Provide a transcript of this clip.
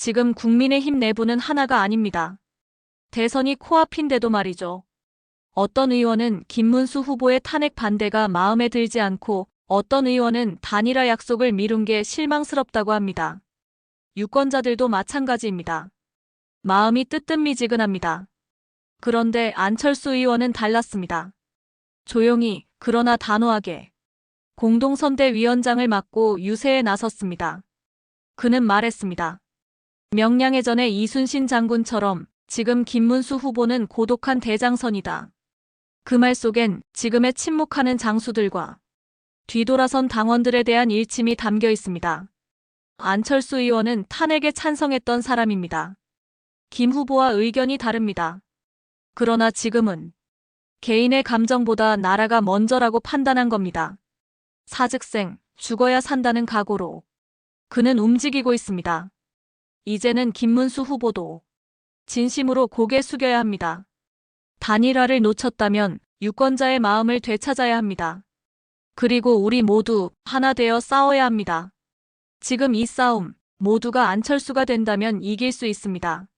지금 국민의힘 내부는 하나가 아닙니다. 대선이 코앞인데도 말이죠. 어떤 의원은 김문수 후보의 탄핵 반대가 마음에 들지 않고 어떤 의원은 단일화 약속을 미룬 게 실망스럽다고 합니다. 유권자들도 마찬가지입니다. 마음이 뜨뜻미지근합니다. 그런데 안철수 의원은 달랐습니다. 조용히 그러나 단호하게 공동선대위원장을 맡고 유세에 나섰습니다. 그는 말했습니다. 명량해 전에 이순신 장군처럼 지금 김문수 후보는 고독한 대장선이다. 그 말 속엔 지금의 침묵하는 장수들과 뒤돌아선 당원들에 대한 일침이 담겨 있습니다. 안철수 의원은 탄핵에 찬성했던 사람입니다. 김 후보와 의견이 다릅니다. 그러나 지금은 개인의 감정보다 나라가 먼저라고 판단한 겁니다. 사즉생, 죽어야 산다는 각오로 그는 움직이고 있습니다. 이제는 김문수 후보도 진심으로 고개 숙여야 합니다. 단일화를 놓쳤다면 유권자의 마음을 되찾아야 합니다. 그리고 우리 모두 하나 되어 싸워야 합니다. 지금 이 싸움 모두가 안철수가 된다면 이길 수 있습니다.